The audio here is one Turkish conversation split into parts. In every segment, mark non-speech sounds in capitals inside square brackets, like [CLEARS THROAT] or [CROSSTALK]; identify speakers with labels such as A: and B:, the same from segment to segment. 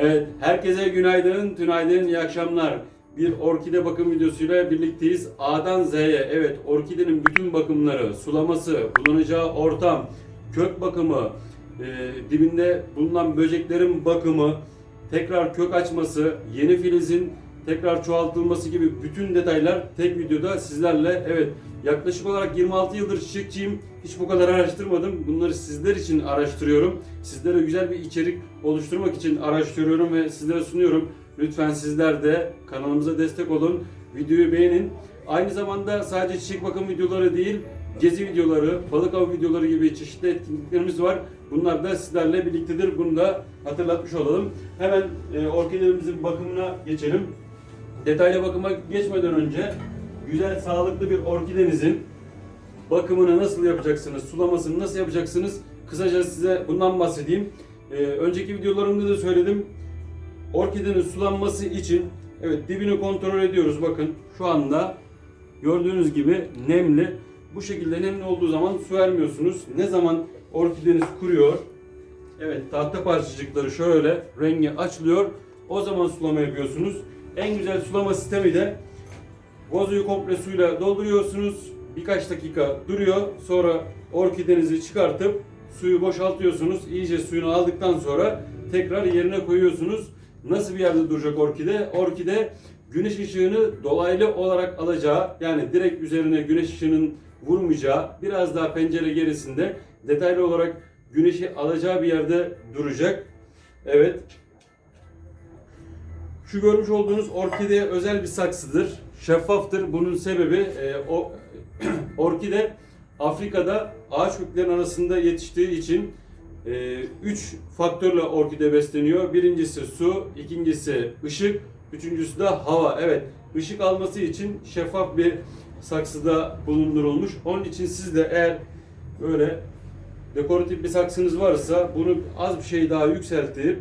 A: Evet, herkese günaydın, tünaydın, iyi akşamlar. Bir orkide bakım videosuyla birlikteyiz. A'dan Z'ye, evet orkidenin bütün bakımları, sulaması, bulunacağı ortam, kök bakımı, e, dibinde bulunan böceklerin bakımı, tekrar kök açması, yeni filizin tekrar çoğaltılması gibi bütün detaylar tek videoda sizlerle. Evet, yaklaşık olarak 26 yıldır çiçekçiyim. Hiç bu kadar araştırmadım. Bunları sizler için araştırıyorum. Sizlere güzel bir içerik oluşturmak için araştırıyorum ve sizlere sunuyorum. Lütfen sizler de kanalımıza destek olun. Videoyu beğenin. Aynı zamanda sadece çiçek bakım videoları değil, gezi videoları, balık av videoları gibi çeşitli etkinliklerimiz var. Bunlar da sizlerle birliktedir. Bunu da hatırlatmış olalım. Hemen e, orkidelerimizin bakımına geçelim. Detaylı bakıma geçmeden önce güzel sağlıklı bir orkidenizin bakımını nasıl yapacaksınız, sulamasını nasıl yapacaksınız? Kısaca size bundan bahsedeyim. Ee, önceki videolarımda da söyledim. Orkidenin sulanması için evet dibini kontrol ediyoruz. Bakın şu anda gördüğünüz gibi nemli. Bu şekilde nemli olduğu zaman su vermiyorsunuz. Ne zaman orkideniz kuruyor, evet tahta parçacıkları şöyle rengi açılıyor. O zaman sulama yapıyorsunuz. En güzel sulama sistemi de Vazoyu komple suyla dolduruyorsunuz. Birkaç dakika duruyor. Sonra orkidenizi çıkartıp suyu boşaltıyorsunuz. İyice suyunu aldıktan sonra tekrar yerine koyuyorsunuz. Nasıl bir yerde duracak orkide? Orkide güneş ışığını dolaylı olarak alacağı yani direkt üzerine güneş ışığının vurmayacağı biraz daha pencere gerisinde detaylı olarak güneşi alacağı bir yerde duracak. Evet. Şu görmüş olduğunuz orkide özel bir saksıdır. Şeffaftır. Bunun sebebi e, o [CLEARS THROAT] orkide Afrika'da ağaç köklerin arasında yetiştiği için 3 faktörle orkide besleniyor. Birincisi su, ikincisi ışık, üçüncüsü de hava. Evet, ışık alması için şeffaf bir saksıda bulundurulmuş. Onun için siz de eğer böyle dekoratif bir saksınız varsa bunu az bir şey daha yükseltip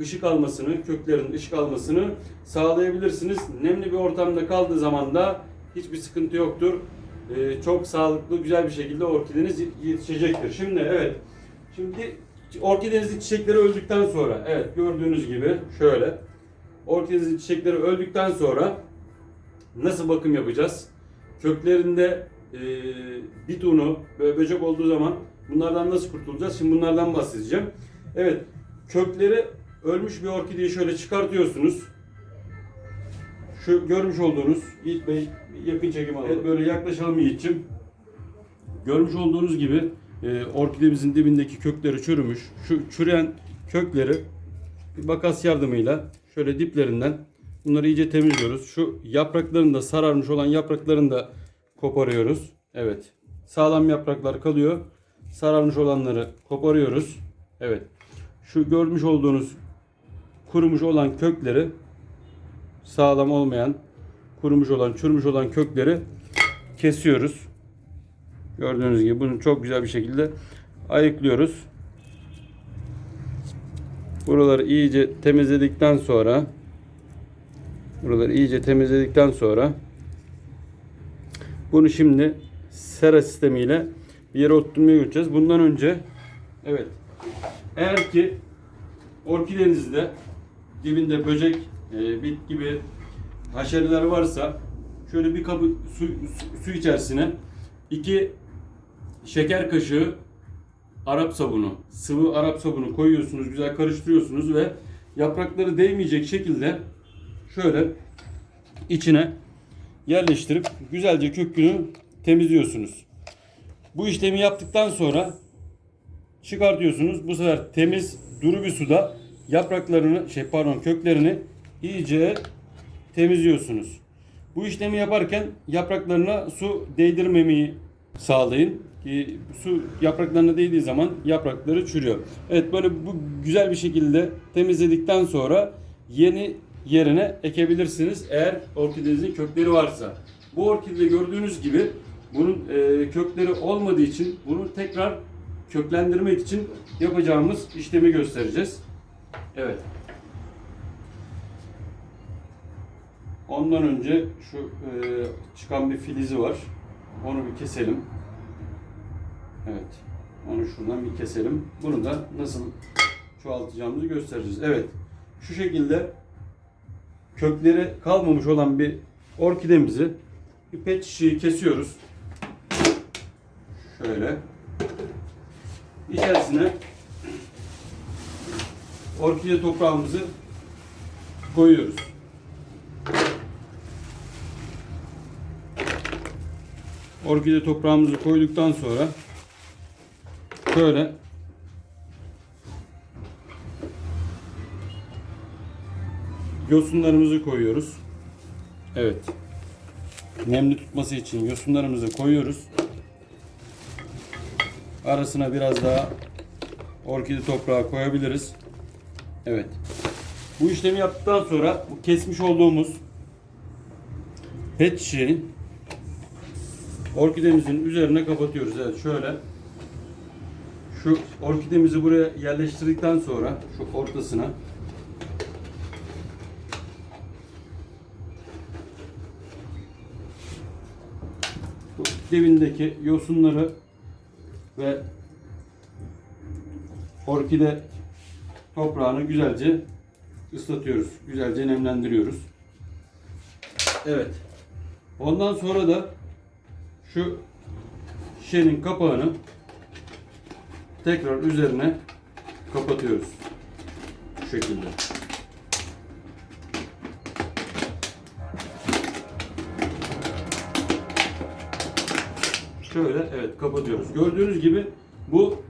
A: ışık almasını, köklerin ışık almasını sağlayabilirsiniz. Nemli bir ortamda kaldığı zaman da hiçbir sıkıntı yoktur. Ee, çok sağlıklı, güzel bir şekilde orkideniz yetişecektir. Şimdi evet, şimdi orkidenizin çiçekleri öldükten sonra, evet gördüğünüz gibi şöyle, orkidenizin çiçekleri öldükten sonra nasıl bakım yapacağız? Köklerinde e, bit unu böcek olduğu zaman bunlardan nasıl kurtulacağız? Şimdi bunlardan bahsedeceğim. Evet, kökleri ölmüş bir orkideyi şöyle çıkartıyorsunuz. Şu görmüş olduğunuz Yiğit Bey yakın çekim alalım. Evet, böyle yaklaşalım Yiğit'ciğim. Görmüş olduğunuz gibi e, orkidemizin dibindeki kökleri çürümüş. Şu çürüyen kökleri bir makas yardımıyla şöyle diplerinden bunları iyice temizliyoruz. Şu yapraklarını da sararmış olan yapraklarını da koparıyoruz. Evet. Sağlam yapraklar kalıyor. Sararmış olanları koparıyoruz. Evet. Şu görmüş olduğunuz kurumuş olan kökleri sağlam olmayan, kurumuş olan, çürümüş olan kökleri kesiyoruz. Gördüğünüz gibi bunu çok güzel bir şekilde ayıklıyoruz. Buraları iyice temizledikten sonra buraları iyice temizledikten sonra bunu şimdi sera sistemiyle bir yere oturtmaya götüreceğiz. Bundan önce evet eğer ki orkidenizde dibinde böcek, e, bit gibi haşereler varsa şöyle bir kabı su, su, su içerisine iki şeker kaşığı Arap sabunu, sıvı Arap sabunu koyuyorsunuz, güzel karıştırıyorsunuz ve yaprakları değmeyecek şekilde şöyle içine yerleştirip güzelce kökünü temizliyorsunuz. Bu işlemi yaptıktan sonra çıkartıyorsunuz. Bu sefer temiz duru bir suda yapraklarını şey pardon köklerini iyice temizliyorsunuz. Bu işlemi yaparken yapraklarına su değdirmemeyi sağlayın. Ki su yapraklarına değdiği zaman yaprakları çürüyor. Evet böyle bu güzel bir şekilde temizledikten sonra yeni yerine ekebilirsiniz eğer orkidenizin kökleri varsa. Bu orkide gördüğünüz gibi bunun e, kökleri olmadığı için bunu tekrar köklendirmek için yapacağımız işlemi göstereceğiz. Evet. Ondan önce şu e, çıkan bir filizi var. Onu bir keselim. Evet. Onu şuradan bir keselim. Bunu da nasıl çoğaltacağımızı göstereceğiz. Evet. şu şekilde kökleri kalmamış olan bir orkidemizi bir pet şişeyi kesiyoruz. Şöyle. İçerisine orkide toprağımızı koyuyoruz. Orkide toprağımızı koyduktan sonra şöyle yosunlarımızı koyuyoruz. Evet. Nemli tutması için yosunlarımızı koyuyoruz. Arasına biraz daha orkide toprağı koyabiliriz. Evet. Bu işlemi yaptıktan sonra bu kesmiş olduğumuz pet şişeyi orkidemizin üzerine kapatıyoruz. Evet şöyle. Şu orkidemizi buraya yerleştirdikten sonra şu ortasına bu dibindeki yosunları ve orkide toprağını güzelce ıslatıyoruz. Güzelce nemlendiriyoruz. Evet. Ondan sonra da şu şişenin kapağını tekrar üzerine kapatıyoruz. Bu şekilde. Şöyle evet kapatıyoruz. Gördüğünüz gibi bu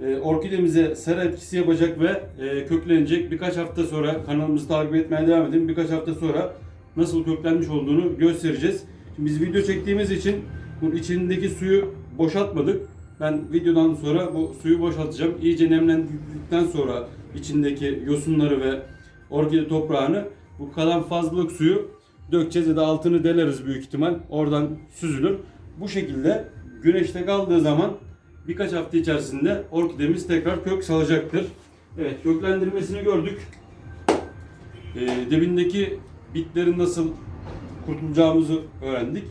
A: e, orkidemize sera etkisi yapacak ve e, köklenecek. Birkaç hafta sonra kanalımızı takip etmeye devam edin. Birkaç hafta sonra nasıl köklenmiş olduğunu göstereceğiz. Şimdi biz video çektiğimiz için bunun içindeki suyu boşaltmadık. Ben videodan sonra bu suyu boşaltacağım. İyice nemlendikten sonra içindeki yosunları ve orkide toprağını bu kalan fazlalık suyu dökeceğiz ya da altını deleriz büyük ihtimal. Oradan süzülür. Bu şekilde güneşte kaldığı zaman birkaç hafta içerisinde orkidemiz tekrar kök salacaktır. Evet köklendirmesini gördük. Ee, dibindeki bitlerin nasıl kurtulacağımızı öğrendik.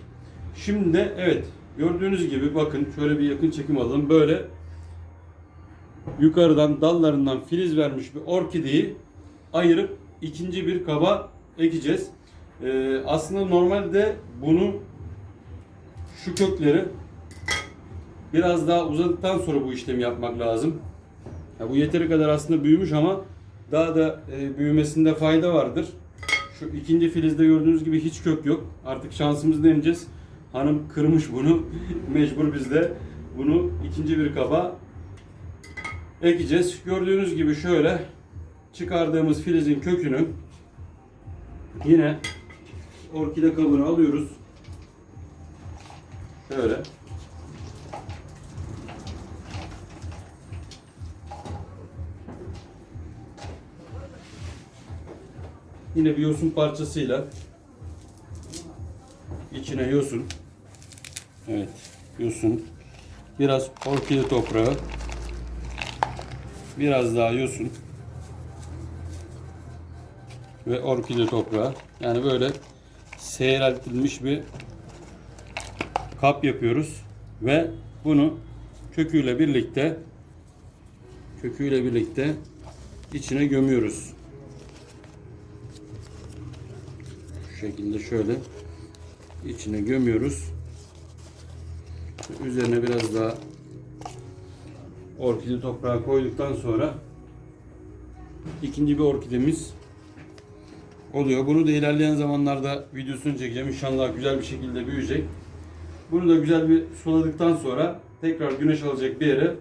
A: Şimdi de evet gördüğünüz gibi bakın şöyle bir yakın çekim alalım. Böyle yukarıdan dallarından filiz vermiş bir orkideyi ayırıp ikinci bir kaba ekeceğiz. Ee, aslında normalde bunu şu kökleri biraz daha uzadıktan sonra bu işlemi yapmak lazım. Ya bu yeteri kadar aslında büyümüş ama daha da e, büyümesinde fayda vardır. Şu ikinci filizde gördüğünüz gibi hiç kök yok. Artık şansımızı deneyeceğiz. Hanım kırmış bunu. [LAUGHS] Mecbur biz de bunu ikinci bir kaba ekeceğiz. Gördüğünüz gibi şöyle çıkardığımız filizin kökünü yine orkide kabına alıyoruz. Şöyle. Yine bir yosun parçasıyla içine yosun. Evet, yosun. Biraz orkide toprağı. Biraz daha yosun. Ve orkide toprağı. Yani böyle seyreltilmiş bir kap yapıyoruz ve bunu köküyle birlikte köküyle birlikte içine gömüyoruz. Şekilde şöyle içine gömüyoruz. Üzerine biraz daha orkide toprağı koyduktan sonra ikinci bir orkidemiz oluyor. Bunu da ilerleyen zamanlarda videosunu çekeceğim. İnşallah güzel bir şekilde büyüyecek. Bunu da güzel bir suladıktan sonra tekrar güneş alacak bir yere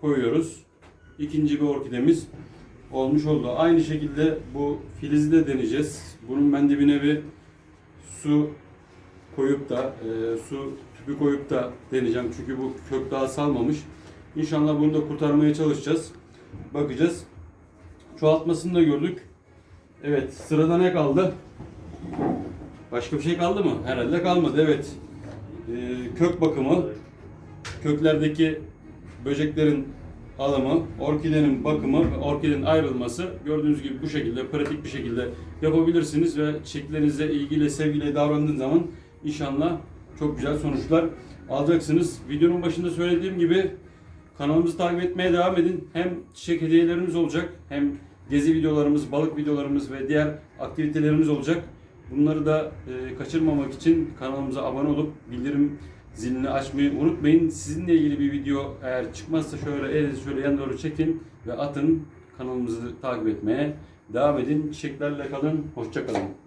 A: koyuyoruz. İkinci bir orkidemiz olmuş oldu. Aynı şekilde bu filizi de deneyeceğiz. Bunun ben dibine bir su koyup da e, su tüpü koyup da deneyeceğim. Çünkü bu kök daha salmamış. İnşallah bunu da kurtarmaya çalışacağız. Bakacağız. Çoğaltmasını da gördük. Evet sırada ne kaldı? Başka bir şey kaldı mı? Herhalde kalmadı. Evet. Ee, kök bakımı, köklerdeki böceklerin alımı, orkidenin bakımı ve orkidenin ayrılması gördüğünüz gibi bu şekilde pratik bir şekilde yapabilirsiniz ve çiçeklerinize ilgiyle sevgiyle davrandığınız zaman inşallah çok güzel sonuçlar alacaksınız. Videonun başında söylediğim gibi kanalımızı takip etmeye devam edin. Hem çiçek hediyelerimiz olacak hem gezi videolarımız, balık videolarımız ve diğer aktivitelerimiz olacak. Bunları da e, kaçırmamak için kanalımıza abone olup bildirim zilini açmayı unutmayın. Sizinle ilgili bir video eğer çıkmazsa şöyle elinizi şöyle yan doğru çekin ve atın. Kanalımızı takip etmeye devam edin. Çiçeklerle kalın. Hoşça kalın.